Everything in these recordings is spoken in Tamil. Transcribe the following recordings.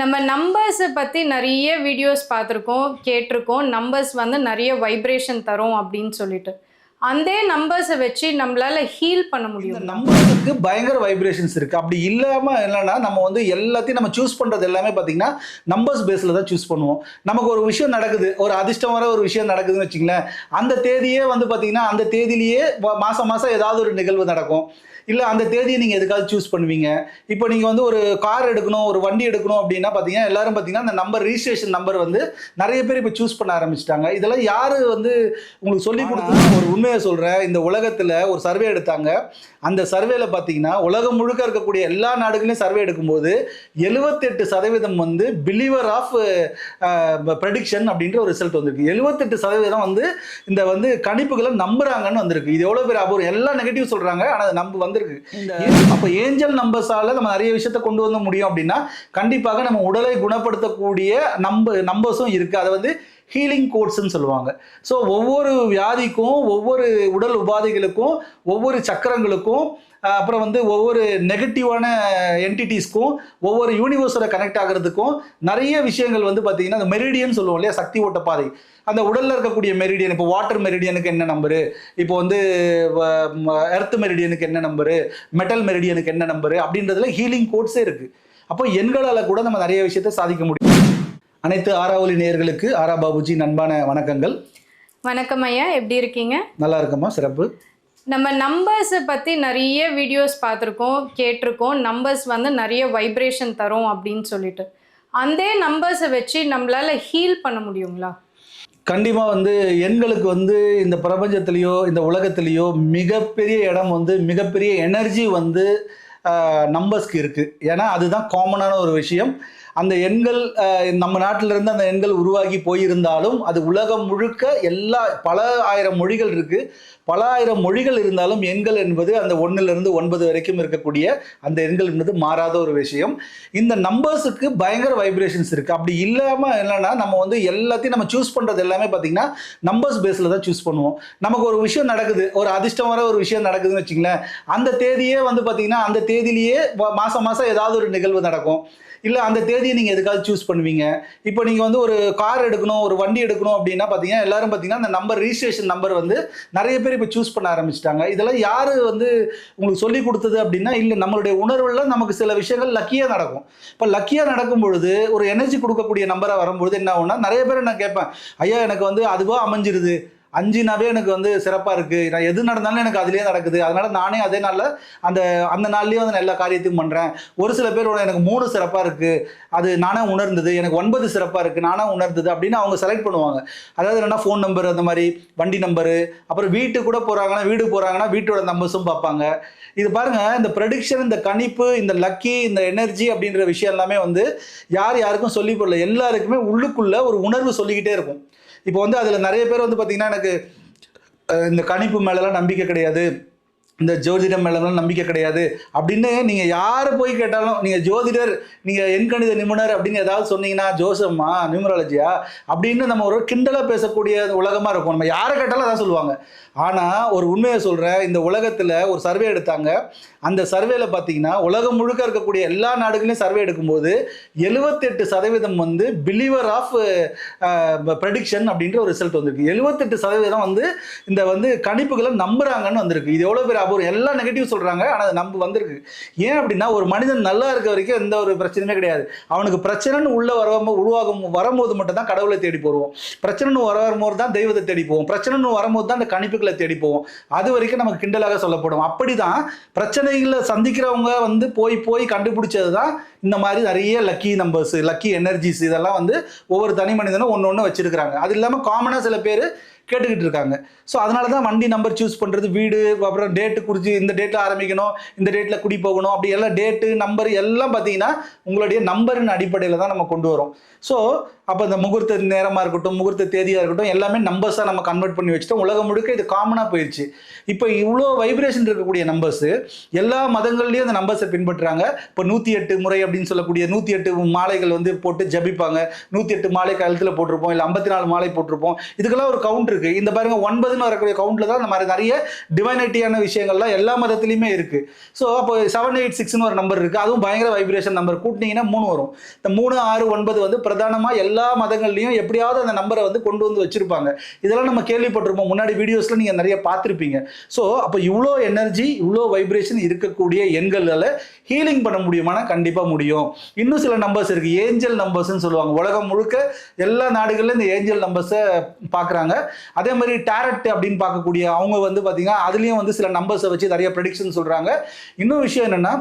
நம்ம நம்பர்ஸை பற்றி நிறைய வீடியோஸ் பார்த்துருக்கோம் கேட்டிருக்கோம். நம்பர்ஸ் வந்து நிறைய வைப்ரேஷன் தரும் அப்படின்னு சொல்லிட்டு. அந்த நம்பர்ஸை வச்சு நம்மளால ஹீல் பண்ண இந்த முடியும் நம்பருக்கு பயங்கர வைப்ரேஷன்ஸ் இருக்கு. அப்படி இல்லாம என்னன்னா நம்ம வந்து எல்லாத்தையும் நம்ம சூஸ் பண்றது எல்லாமே பாத்தீங்கன்னா நம்பர்ஸ் பேஸ்ல தான் சூஸ் பண்ணுவோம். நமக்கு ஒரு விஷயம் நடக்குது ஒரு அதிர்ஷ்டம் வர ஒரு விஷயம் நடக்குதுன்னு வச்சுங்களேன் அந்த தேதியே வந்து பாத்தீங்கன்னா அந்த தேதியிலேயே மாசம் மாசம் ஏதாவது ஒரு நிகழ்வு நடக்கும். இல்லை அந்த தேதியை நீங்கள் எதுக்காவது சூஸ் பண்ணுவீங்க. இப்போ நீங்கள் வந்து ஒரு கார் எடுக்கணும் ஒரு வண்டி எடுக்கணும் அப்படின்னா பார்த்தீங்கன்னா எல்லாரும் பார்த்தீங்கன்னா அந்த நம்பர் ரிஜிஸ்ட்ரேஷன் நம்பர் வந்து நிறைய பேர் இப்போ சூஸ் பண்ண ஆரம்பிச்சிட்டாங்க. இதெல்லாம் யார் வந்து உங்களுக்கு சொல்லி கொடுத்து ஒரு உண்மையை சொல்கிறேன் இந்த உலகத்தில் ஒரு சர்வே எடுத்தாங்க. அந்த சர்வேல பார்த்தீங்கன்னா உலகம் முழுக்க இருக்கக்கூடிய எல்லா நாடுகளையும் சர்வே எடுக்கும்போது எழுபத்தெட்டு சதவீதம் வந்து பிலீவர் ஆஃப் ப்ரெடிக்ஷன் அப்படின்ற ஒரு ரிசல்ட் வந்திருக்கு. எழுபத்தெட்டு சதவீதம் வந்து இந்த வந்து கணிப்புகளை நம்புறாங்கன்னு வந்திருக்கு. இது எவ்வளோ பேர் அபூர்வம்? எல்லாம் நெகட்டிவ் சொல்றாங்க ஆனால் அது நம்ப வந்திருக்கு. அப்போ ஏஞ்சல் நம்பர்ஸால நம்ம நிறைய விஷயத்த கொண்டு வந்து முடியும் அப்படின்னா கண்டிப்பாக நம்ம உடலை குணப்படுத்தக்கூடிய நம்ப நம்பர்ஸும் இருக்கு. அதை வந்து ஹீலிங் கோட்ஸ்ன்னு சொல்லுவாங்க. ஸோ ஒவ்வொரு வியாதிக்கும் ஒவ்வொரு உடல் உபாதைகளுக்கும் ஒவ்வொரு சக்கரங்களுக்கும் அப்புறம் வந்து ஒவ்வொரு நெகட்டிவான என்டிட்டிஸ்க்கும் ஒவ்வொரு யூனிவர்ஸோட கனெக்ட் ஆகிறதுக்கும் நிறைய விஷயங்கள் வந்து பார்த்தீங்கன்னா அந்த மெரிடியன் சொல்லுவோம் இல்லையா? சக்தி ஓட்ட பாதை. அந்த உடலில் இருக்கக்கூடிய மெரிடியன் இப்போ வாட்டர் மெரிடியனுக்கு என்ன நம்பரு இப்போ வந்து எர்த் மெரிடியனுக்கு என்ன நம்பரு மெட்டல் மெரிடியனுக்கு என்ன நம்பரு அப்படின்றதுல ஹீலிங் கோட்ஸே இருக்குது அப்போ எண்களால் கூட நம்ம நிறைய விஷயத்தை சாதிக்க முடியும். அனைத்து ஆராவலி நேயர்களுக்கு ஆரா பாபுஜி நண்பான வணக்கங்கள். வணக்கம் ஐயா எப்படி இருக்கீங்க? நல்லா இருக்கம்மா சிறப்பு. நம்ம நம்பர்ஸை பற்றி நிறைய வீடியோஸ் பார்த்துருக்கோம் கேட்டிருக்கோம். நம்பர்ஸ் வந்து நிறைய வைப்ரேஷன் தரும் அப்படின்னு சொல்லிட்டு. அந்த நம்பர்ஸை வச்சு நம்மளால ஹீல் பண்ண முடியுங்களா? கண்டிப்பாக வந்து எண்களுக்கு வந்து இந்த பிரபஞ்சத்திலேயோ இந்த உலகத்திலேயோ மிகப்பெரிய இடம் வந்து மிகப்பெரிய எனர்ஜி வந்து நம்பர்ஸ்க்கு இருக்குது ஏன்னா அதுதான் காமனான ஒரு விஷயம். அந்த எண்கள் நம்ம நாட்டிலிருந்து அந்த எண்கள் உருவாகி போயிருந்தாலும் அது உலகம் முழுக்க எல்லா பல ஆயிரம் மொழிகள் இருக்கு. பல ஆயிரம் மொழிகள் இருந்தாலும் எண்கள் என்பது அந்த ஒன்றிலிருந்து ஒன்பது வரைக்கும் இருக்கக்கூடிய அந்த எண்கள் என்பது மாறாத ஒரு விஷயம். இந்த நம்பர்ஸுக்கு பயங்கர வைப்ரேஷன்ஸ் இருக்கு. அப்படி இல்லாமல் என்னன்னா நம்ம வந்து எல்லாத்தையும் நம்ம சூஸ் பண்ணுறது எல்லாமே பார்த்தீங்கன்னா நம்பர்ஸ் பேஸில் தான் சூஸ் பண்ணுவோம். நமக்கு ஒரு விஷயம் நடக்குது. ஒரு அதிர்ஷ்டம் வர ஒரு விஷயம் நடக்குதுன்னு வச்சுங்களேன் அந்த தேதியே வந்து பார்த்தீங்கன்னா அந்த தேதியிலேயே மாதம் மாதம் ஏதாவது ஒரு நிகழ்வு நடக்கும். இல்லை அந்த தேதியை நீங்கள் எதுக்காவது சூஸ் பண்ணுவீங்க? இப்போ நீங்கள் வந்து ஒரு கார் எடுக்கணும் ஒரு வண்டி எடுக்கணும் அப்படின்னா பார்த்தீங்கன்னா எல்லாரும் பார்த்தீங்கன்னா அந்த நம்பர் ரிஜிஸ்ட்ரேஷன் நம்பர் வந்து நிறைய பேர் இப்போ சூஸ் பண்ண ஆரம்பிச்சிட்டாங்க. இதெல்லாம் யார் வந்து உங்களுக்கு சொல்லி கொடுத்தது அப்படின்னா இல்லை நம்மளுடைய உணர்வில் நமக்கு சில விஷயங்கள் லக்கியாக நடக்கும். இப்போ லக்கியாக நடக்கும் பொழுது ஒரு எனர்ஜி கொடுக்கக்கூடிய நம்பராக வரும்பொழுது என்ன ஆகும்னா நிறைய பேர் நான் கேட்பேன் ஐயா எனக்கு வந்து அதுவாக அமைஞ்சிருது. அஞ்சுனாவே எனக்கு வந்து சிறப்பாக இருக்குது நான் எது நடந்தாலும் எனக்கு அதுலேயே நடக்குது. அதனால நானே அதே நாளில் அந்த அந்த நாள்லேயே வந்து நான் எல்லா காரியத்தையும் பண்ணுறேன் ஒரு சில பேரோட எனக்கு மூணு சிறப்பாக இருக்குது அது நானே உணர்ந்தது. எனக்கு ஒன்பது சிறப்பாக இருக்குது நானே உணர்ந்தது அப்படின்னு அவங்க செலக்ட் பண்ணுவாங்க. அதாவது என்னன்னா ஃபோன் நம்பர் அந்த மாதிரி வண்டி நம்பரு அப்புறம் வீட்டு கூட போகிறாங்கன்னா வீடு போகிறாங்கன்னா வீட்டோட நம்பர்ஸும் பார்ப்பாங்க. இது பாருங்க இந்த ப்ரெடிக்ஷன் இந்த கணிப்பு இந்த லக்கி இந்த எனர்ஜி அப்படின்ற விஷயம் எல்லாமே வந்து யார் யாருக்கும் சொல்லி போடல எல்லாருக்குமே உள்ளுக்குள்ள ஒரு உணர்வு சொல்லிக்கிட்டே இருக்கும். இப்போ வந்து அதில் நிறைய பேர் வந்து பார்த்தீங்கன்னா எனக்கு எனக்கு இந்த கணிப்பு மேலெலாம் நம்பிக்கை கிடையாது. இந்த ஜோதிடம் மேலெல்லாம் நம்பிக்கை கிடையாது. அப்படின்னு நீங்கள் யாரை போய் கேட்டாலும் நீங்கள் ஜோதிடர் நீங்கள் எண்கணித நிபுணர் அப்படின்னு ஏதாவது சொன்னீங்கன்னா ஜோசம்மா நியூமராலஜியா அப்படின்னு நம்ம ஒரு கிண்டலாக பேசக்கூடிய உலகமாக இருக்கும். நம்ம யாரை கேட்டாலும் அதான் சொல்லுவாங்க. ஆனால் ஒரு உண்மையை சொல்கிறேன் இந்த உலகத்தில் ஒரு சர்வே எடுத்தாங்க. அந்த சர்வேல பார்த்தீங்கன்னா உலகம் முழுக்க இருக்கக்கூடிய எல்லா நாடுகளையும் சர்வே எடுக்கும்போது எழுபத்தெட்டு சதவீதம் வந்து பிலீவர் ஆஃப் ப்ரெடிக்ஷன் அப்படின்ற ஒரு ரிசல்ட் வந்திருக்கு. எழுபத்தெட்டு சதவீதம் வந்து இந்த வந்து கணிப்புகளை நம்புறாங்கன்னு வந்திருக்கு. இது எவ்வளோ பேர் அபூர்வம் எல்லாம் நெகட்டிவ் சொல்கிறாங்க ஆனால் அது நம்ப வந்திருக்கு. ஏன் அப்படின்னா ஒரு மனிதன் நல்லா இருக்க வரைக்கும் எந்த ஒரு பிரச்சனையுமே கிடையாது. அவனுக்கு பிரச்சனைன்னு உள்ளே வர உருவாகும் வரும்போது மட்டும் தான் கடவுளை தேடி போடுவோம் பிரச்சனைன்னு வர வரும்போது தான் தெய்வத்தை தேடி போவோம். பிரச்சனைன்னு வரும்போது தான் அந்த கணிப்புகளை தேடி போவோம். அது வரைக்கும் நமக்கு கிண்டலாக சொல்லப்படும். அப்படி தான் பிரச்சனைகளை சந்திக்கிறவங்க வந்து போய் போய் கண்டுபிடிச்சது தான் இந்த மாதிரி நிறைய லக்கி நம்பர்ஸ் லக்கி எனர்ஜிஸ் இதெல்லாம் வந்து ஒவ்வொரு தனி மனிதனும் ஒன்று ஒன்று வச்சிருக்கிறாங்க. அது இல்லாமல் காமனாக சில பேர் கேட்டுக்கிட்டு இருக்காங்க. ஸோ அதனால தான் வண்டி நம்பர் சூஸ் பண்ணுறது வீடு அப்புறம் டேட் டேட்டு குறித்து இந்த டேட்டில் ஆரம்பிக்கணும் இந்த டேட்டில் குடி போகணும் அப்படி எல்லாம் டேட்டு நம்பர் எல்லாம் பார்த்தீங்கன்னா உங்களுடைய நம்பரின் அடிப்படையில் தான் நம்ம கொண்டு வரோம். ஸோ அப்போ இந்த முகூர்த்த நேரமாக இருக்கட்டும் முகூர்த்த தேதியாக இருக்கட்டும் எல்லாமே நம்பர்ஸாக நம்ம கன்வெர்ட் பண்ணி வச்சுட்டோம். உலகம் முழுக்க இது காமனாக போயிடுச்சு இப்போ இவ்வளோ வைப்ரேஷன் இருக்கக்கூடிய நம்பர்ஸு எல்லா மதங்கள்லேயும் அந்த நம்பர்ஸை பின்பற்றுறாங்க. இப்போ நூற்றி எட்டு முறை அப்படின்னு சொல்லக்கூடிய நூற்றி எட்டு மாலைகள் வந்து போட்டு ஜபிப்பாங்க. நூற்றி எட்டு மாலை கழுத்தில் போட்டிருப்போம் இல்லை ஐம்பத்தி நாலு மாலை போட்டிருப்போம். இதுக்கெல்லாம் ஒரு கவுண்ட் இருக்குது இந்த பாருங்க ஒன்பதுன்னு வரக்கூடிய கவுண்டில் தான் இந்த மாதிரி நிறைய டிவைனிட்டியான விஷயங்கள்லாம் எல்லா மதத்துலையுமே இருக்குது ஸோ அப்போ செவன் எயிட் சிக்ஸ்னு ஒரு நம்பர் இருக்குது அதுவும் பயங்கர வைப்ரேஷன் நம்பர் கூட்டினீங்கன்னா மூணு வரும். இந்த மூணு ஆறு ஒன்பது வந்து பிரதானமாக எல்லா எல்லா மதங்கள்லையும் எப்படியாவது அந்த நம்பரை வந்து கொண்டு வந்து வச்சிருப்பாங்க. இதெல்லாம் நம்ம கேள்விப்பட்டிருப்போம். முன்னாடி வீடியோஸில் நீங்கள் நிறைய பார்த்துருப்பீங்க. ஸோ அப்போ இவ்வளோ எனர்ஜி இவ்வளோ வைப்ரேஷன் இருக்கக்கூடிய எண்களால் ஹீலிங் பண்ண முடியுமானா கண்டிப்பாக முடியும். இன்னும் சில நம்பர்ஸ் இருக்குது ஏஞ்சல் நம்பர்ஸ்னு சொல்லுவாங்க. உலகம் முழுக்க எல்லா நாடுகளிலும் இந்த ஏஞ்சல் நம்பர்ஸை பார்க்குறாங்க. அதே மாதிரி டேரட் அப்படின்னு பார்க்கக்கூடிய அவங்க வந்து பார்த்தீங்கன்னா அதுலேயும் வந்து சில நம்பர்ஸை வச்சு நிறைய ப்ரெடிக்ஷன் சொல்கிறாங்க இன்னும் விஷயம் என்னென்னா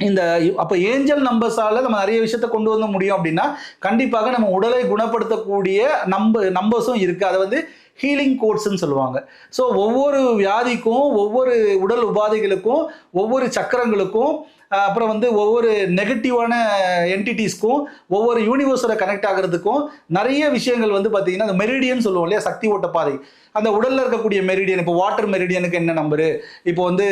இந்த அப்போ ஏஞ்சல் நம்பர்ஸால் நம்ம நிறைய விஷயத்த கொண்டு வந்து முடியும் அப்படின்னா கண்டிப்பாக நம்ம உடலை குணப்படுத்தக்கூடிய நம்ப நம்பர்ஸும் இருக்குது அதை வந்து ஹீலிங் கோட்ஸ்ன்னு சொல்லுவாங்க. ஸோ ஒவ்வொரு வியாதிக்கும் ஒவ்வொரு உடல் உபாதைகளுக்கும் ஒவ்வொரு சக்கரங்களுக்கும் அப்புறம் வந்து ஒவ்வொரு நெகட்டிவான என்டிட்டிஸ்க்கும் ஒவ்வொரு யூனிவர்ஸோட கனெக்ட் ஆகிறதுக்கும் நிறைய விஷயங்கள் வந்து பார்த்தீங்கன்னா அந்த மெரிடியன் சொல்லுவோம் இல்லையா? சக்தி ஓட்ட பாதை. அந்த உடலில் இருக்கக்கூடிய மெரிடியன் இப்போ வாட்டர் மெரிடியனுக்கு என்ன நம்பரு இப்போ வந்து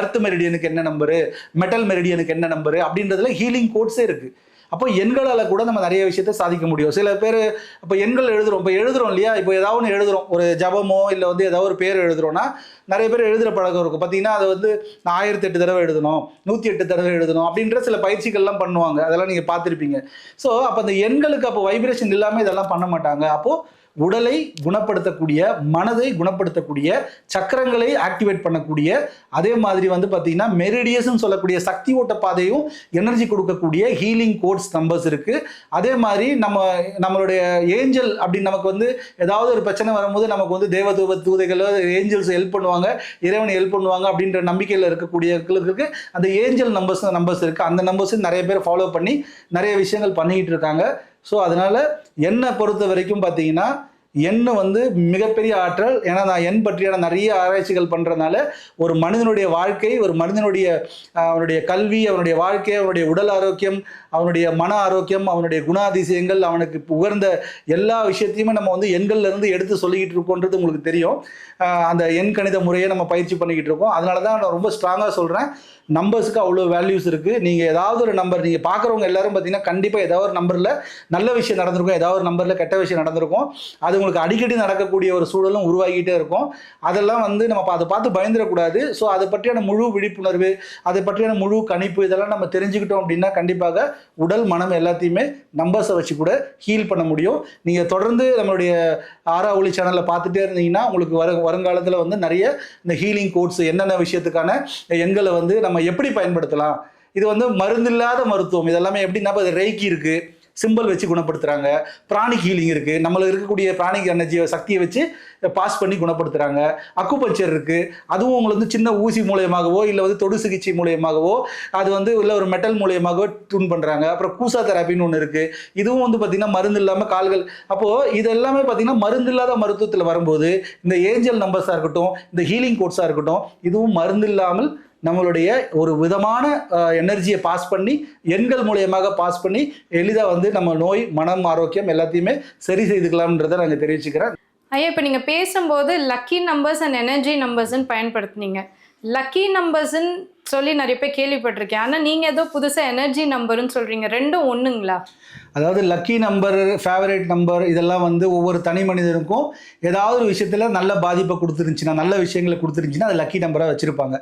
எர்த் மெரிடியனுக்கு என்ன நம்பரு மெட்டல் மெரிடியனுக்கு என்ன நம்பரு அப்படின்றதுல ஹீலிங் கோட்ஸே இருக்குது அப்போ எண்களால் கூட நம்ம நிறைய விஷயத்த சாதிக்க முடியும். சில பேர் இப்போ எண்கள் எழுதுறோம். இப்போ எழுதுறோம் இல்லையா? இப்போ ஏதாவது ஒன்று எழுதுறோம். ஒரு ஜபமோ இல்லை வந்து ஏதாவது ஒரு பேர் எழுதுகிறோன்னா நிறைய பேர் எழுதுகிற பழக்கம் இருக்கும். பார்த்தீங்கன்னா அதை வந்து நான் ஆயிரத்தி எட்டு தடவை எழுதணும் நூற்றி எட்டு தடவை எழுதணும் அப்படின்ற சில பயிற்சிகள்லாம் பண்ணுவாங்க. அதெல்லாம் நீங்கள் பார்த்துருப்பீங்க. ஸோ அப்போ அந்த எண்களுக்கு அப்போ வைப்ரேஷன் இல்லாமல் இதெல்லாம் பண்ண மாட்டாங்க. அப்போது உடலை குணப்படுத்தக்கூடிய மனதை குணப்படுத்தக்கூடிய சக்கரங்களை ஆக்டிவேட் பண்ணக்கூடிய அதே மாதிரி வந்து பார்த்தீங்கன்னா மெரிடியஸ்ன்னு சொல்லக்கூடிய சக்தி ஓட்ட பாதையும் எனர்ஜி கொடுக்கக்கூடிய ஹீலிங் கோட்ஸ் நம்பர்ஸ் இருக்கு. அதே மாதிரி நம்ம நம்மளுடைய ஏஞ்சல் அப்படின்னு நமக்கு வந்து ஏதாவது ஒரு பிரச்சனை வரும்போது நமக்கு வந்து தேவதூப தூதைகளோ ஏஞ்சல்ஸ் ஹெல்ப் பண்ணுவாங்க இறைவனை ஹெல்ப் பண்ணுவாங்க அப்படின்ற நம்பிக்கையில் இருக்கக்கூடியவர்களுக்கு அந்த ஏஞ்சல் நம்பர்ஸ் நம்பர்ஸ் இருக்கு. அந்த நம்பர்ஸ் நிறைய பேர் ஃபாலோ பண்ணி நிறைய விஷயங்கள் பண்ணிக்கிட்டு இருக்காங்க. ஸோ அதனால என்னை பொறுத்த வரைக்கும் பார்த்தீங்கன்னா எண் வந்து மிகப்பெரிய ஆற்றல். ஏன்னா நான் எண் பற்றியான நிறைய ஆராய்ச்சிகள் பண்ணுறதுனால ஒரு மனிதனுடைய வாழ்க்கை ஒரு மனிதனுடைய அவனுடைய கல்வி அவனுடைய வாழ்க்கை அவனுடைய உடல் ஆரோக்கியம் அவனுடைய மன ஆரோக்கியம் அவனுடைய குணாதிசயங்கள் அவனுக்கு உகர்ந்த எல்லா விஷயத்தையுமே நம்ம வந்து எண்கள்லேருந்து எடுத்து சொல்லிக்கிட்டு இருக்கோன்றது உங்களுக்கு தெரியும். அந்த எண் கணித முறையை நம்ம பயிற்சி பண்ணிக்கிட்டு இருக்கோம். அதனால தான் நான் ரொம்ப ஸ்ட்ராங்காக சொல்கிறேன் நம்பர்ஸுக்கு அவ்வளோ வேல்யூஸ் இருக்குது நீங்கள் ஏதாவது ஒரு நம்பர் நீங்கள் பார்க்குறவங்க எல்லாரும் பார்த்தீங்கன்னா கண்டிப்பாக ஏதாவது ஒரு நம்பரில் நல்ல விஷயம் நடந்திருக்கும். ஏதாவது ஒரு நம்பரில் கெட்ட விஷயம் நடந்திருக்கும். அது உங்களுக்கு அடிக்கடி நடக்கக்கூடிய ஒரு சூழலும் உருவாகிட்டே இருக்கும். அதெல்லாம் வந்து நம்ம அதை பார்த்து பயந்துடக்கூடாது. ஸோ அதை பற்றியான முழு விழிப்புணர்வு அதை பற்றியான முழு கணிப்பு இதெல்லாம் நம்ம தெரிஞ்சுக்கிட்டோம் அப்படின்னா கண்டிப்பாக உடல் மனம் எல்லாத்தையுமே நம்பர்ஸை வச்சு கூட ஹீல் பண்ண முடியும். நீங்கள் தொடர்ந்து நம்மளுடைய ஆரா ஒளி சேனலில் பார்த்துட்டே இருந்தீங்கன்னா உங்களுக்கு வர வருங்காலத்தில் வந்து நிறைய இந்த ஹீலிங் கோட்ஸ் என்னென்ன விஷயத்துக்கான எண்களை வந்து நம்ம எப்படி பயன்படுத்தலாம்? இது வந்து மருந்தில்லாத மருத்துவம். இதெல்லாமே எப்படின்னா இப்போ ரேக்கி இருக்குது சிம்பிள் வச்சு குணப்படுத்துகிறாங்க பிராணிக் ஹீலிங் இருக்குது நம்மளுக்கு இருக்கக்கூடிய பிராணிக் எனர்ஜியை சக்தியை வச்சு பாஸ் பண்ணி குணப்படுத்துகிறாங்க அக்குபல்ச்சர் இருக்குது அதுவும் உங்களை வந்து சின்ன ஊசி மூலியமாகவோ இல்லை வந்து தொடு சிகிச்சை மூலியமாகவோ அது வந்து இல்லை ஒரு மெட்டல் மூலியமாகவோ டூன் பண்ணுறாங்க அப்புறம் கூசா தெராப்பின்னு ஒன்று இருக்குது இதுவும் வந்து பார்த்திங்கன்னா மருந்து இல்லாமல் கால்கள் அப்போது இது எல்லாமே பார்த்திங்கன்னா மருந்து இல்லாத மருத்துவத்தில் வரும்போது இந்த ஏஞ்சல் நம்பர்ஸாக இருக்கட்டும் இந்த ஹீலிங் கோட்ஸாக இருக்கட்டும் இதுவும் மருந்து இல்லாமல் நம்மளுடைய ஒரு விதமான எனர்ஜியை பாஸ் பண்ணி எண்கள் மூலியமாக பாஸ் பண்ணி எளிதாக வந்து நம்ம நோய் மனம் ஆரோக்கியம் எல்லாத்தையுமே சரி செய்துக்கலாம்ன்றதை நாங்கள் தெரிவிச்சுக்கிறேன். ஐயா இப்போ நீங்கள் பேசும்போது லக்கி நம்பர்ஸ் அண்ட் எனர்ஜி நம்பர்ஸ்ன்னு பயன்படுத்துனீங்க. லக்கி நம்பர்ஸ்ன்னு சொல்லி நிறைய பேர் கேள்விப்பட்டிருக்கேன். ஆனால் நீங்கள் ஏதோ புதுசாக எனர்ஜி நம்பர்னு சொல்கிறீங்க ரெண்டும் ஒன்றுங்களா அதாவது லக்கி நம்பர் ஃபேவரேட் நம்பர் இதெல்லாம் வந்து ஒவ்வொரு தனி மனிதனுக்கும் ஏதாவது ஒரு விஷயத்தில் நல்ல பாதிப்பை கொடுத்துருந்துச்சின்னா நல்ல விஷயங்களை கொடுத்துருந்துச்சின்னா அது லக்கி நம்பராக வச்சுருப்பாங்க.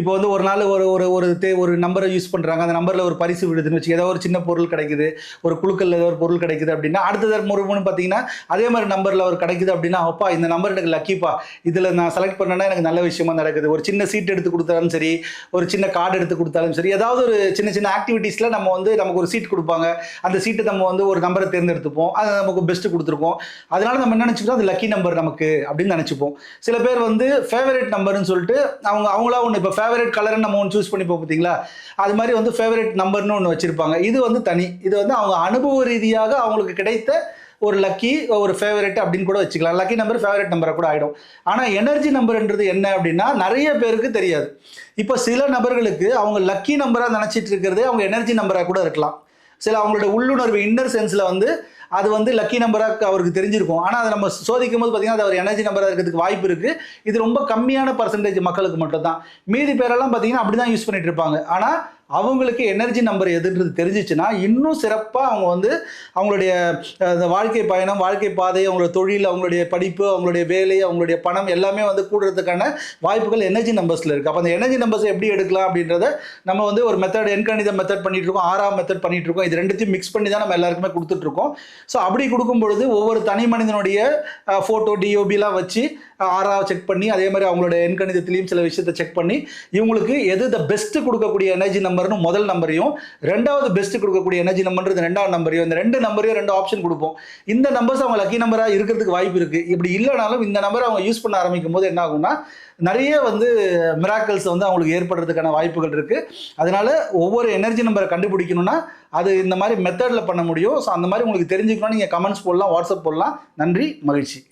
இப்போ வந்து ஒரு நாள் ஒரு ஒரு ஒரு தே ஒரு நம்பரை யூஸ் பண்ணுறாங்க அந்த நம்பரில் ஒரு பரிசு விடுதுன்னு வச்சு ஏதோ ஒரு சின்ன பொருள் கிடைக்குது. ஒரு குழுக்கள் ஏதோ ஒரு பொருள் கிடைக்குது அப்படின்னா அடுத்த முறைமுன்னு பார்த்தீங்கன்னா அதே மாதிரி நம்பரில் ஒரு கிடைக்குது அப்படின்னா அப்பா இந்த நம்பர் எனக்கு லக்கிப்பா இதில் நான் செலக்ட் பண்ணேன்னா எனக்கு நல்ல விஷயமா நடக்குது. ஒரு சின்ன சீட் எடுத்து கொடுத்தாலும் சரி ஒரு சின்ன கார்டு எடுத்து கொடுத்தாலும் சரி ஏதாவது ஒரு சின்ன சின்ன ஆக்டிவிட்டீஸில் நம்ம வந்து நமக்கு ஒரு சீட் கொடுப்பாங்க. அந்த சீட்டை நம்ம வந்து ஒரு நம்பரை தேர்ந்தெடுத்துப்போம். அது நமக்கு பெஸ்ட்டு கொடுத்துருப்போம். அதனால நம்ம என்ன நினச்சிக்கிறோம் அது லக்கி நம்பர் நமக்கு அப்படின்னு நினச்சிப்போம். சில பேர் வந்து ஃபேவரட் நம்பர்னு சொல்லிட்டு அவங்க அவங்களா ஒன்று இப்போ ஃபேவரட் கலர்னு நம்ம ஒன்று சூஸ் பண்ணிப்போம் பார்த்தீங்களா? அது மாதிரி வந்து ஃபேவரட் நம்பர்னு ஒன்று வச்சுருப்பாங்க. இது வந்து தனி. இது வந்து அவங்க அனுபவ ரீதியாக அவங்களுக்கு கிடைத்த ஒரு லக்கி ஒரு ஃபேவரட் அப்படின்னு கூட வச்சுக்கலாம். லக்கி நம்பர் ஃபேவரட் நம்பரை கூட ஆகிடும் ஆனால் எனர்ஜி நம்பர்ன்றது என்ன அப்படின்னா நிறைய பேருக்கு தெரியாது. இப்போ சில நபர்களுக்கு அவங்க லக்கி நம்பராக நினச்சிட்டு இருக்கிறதே அவங்க எனர்ஜி நம்பராக கூட இருக்கலாம். சில அவங்களோட உள்ளுணர்வு இன்னர் சென்ஸில் வந்து அது வந்து லக்கி நம்பராக அவருக்கு தெரிஞ்சிருக்கும். ஆனால் அதை நம்ம சோதிக்கும் போது பார்த்தீங்கன்னா அது ஒரு எனர்ஜி நம்பராக இருக்கிறதுக்கு வாய்ப்பு இருக்குது இது ரொம்ப கம்மியான பர்சன்டேஜ் மக்களுக்கு மட்டும் தான் மீதி பேரெல்லாம் பார்த்தீங்கன்னா அப்படி தான் யூஸ் பண்ணிட்டு இருப்பாங்க. ஆனால் அவங்களுக்கு எனர்ஜி நம்பர் எதுன்றது தெரிஞ்சிச்சுன்னா இன்னும் சிறப்பாக அவங்க வந்து அவங்களுடைய வாழ்க்கை பயணம் வாழ்க்கை பாதை அவங்களோட தொழில் அவங்களுடைய படிப்பு அவங்களுடைய வேலை அவங்களுடைய பணம் எல்லாமே வந்து கூடுறதுக்கான வாய்ப்புகள் எனர்ஜி நம்பர்ஸில் இருக்குது அப்போ அந்த எனர்ஜி நம்பர்ஸ் எப்படி எடுக்கலாம் அப்படின்றத நம்ம வந்து ஒரு மெத்தட் எண்கணித மெத்தட் பண்ணிட்டு இருக்கோம் ஆறாம் மெத்தட் பண்ணிட்டு இருக்கோம். இது ரெண்டுத்தையும் மிக்ஸ் பண்ணி தான் நம்ம எல்லாருக்குமே கொடுத்துட்ருக்கோம் ஸோ அப்படி கொடுக்கும் பொழுது ஒவ்வொரு தனி மனிதனுடைய ஃபோட்டோ டிஓபிலாம் வச்சு அஹ், செக் பண்ணி அதே மாதிரி அவங்களோட எண்கணிதத்திலையும் சில விஷயத்தை செக் பண்ணி இவங்களுக்கு எது த பெஸ்ட்டு கொடுக்கக்கூடிய எனர்ஜி நம்பர்னு முதல் நம்பரையும் ரெண்டாவது பெஸ்ட் கொடுக்கக்கூடிய எனர்ஜி நம்பர்ன்றது ரெண்டாவது நம்பரையும் இந்த ரெண்டு நம்பரையும் ரெண்டு ஆப்ஷன் கொடுப்போம். இந்த நம்பர்ஸ் அவங்க லக்கி நம்பராக இருக்கிறதுக்கு வாய்ப்பு இருக்குது இப்படி இல்லைனாலும் இந்த நம்பரை அவங்க யூஸ் பண்ண ஆரம்பிக்கும் போது என்ன ஆகும்னா நிறைய வந்து மிராக்கல்ஸ் வந்து அவங்களுக்கு ஏற்படுறதுக்கான வாய்ப்புகள் இருக்குது அதனால ஒவ்வொரு எனர்ஜி நம்பரை கண்டுபிடிக்கணும்னா அது இந்த மாதிரி மெத்தடில் பண்ண முடியும். ஸோ அந்த மாதிரி உங்களுக்கு தெரிஞ்சுக்கணும் நீங்கள் கமெண்ட்ஸ் போடலாம் வாட்ஸ்அப் போடலாம். நன்றி மகிழ்ச்சி.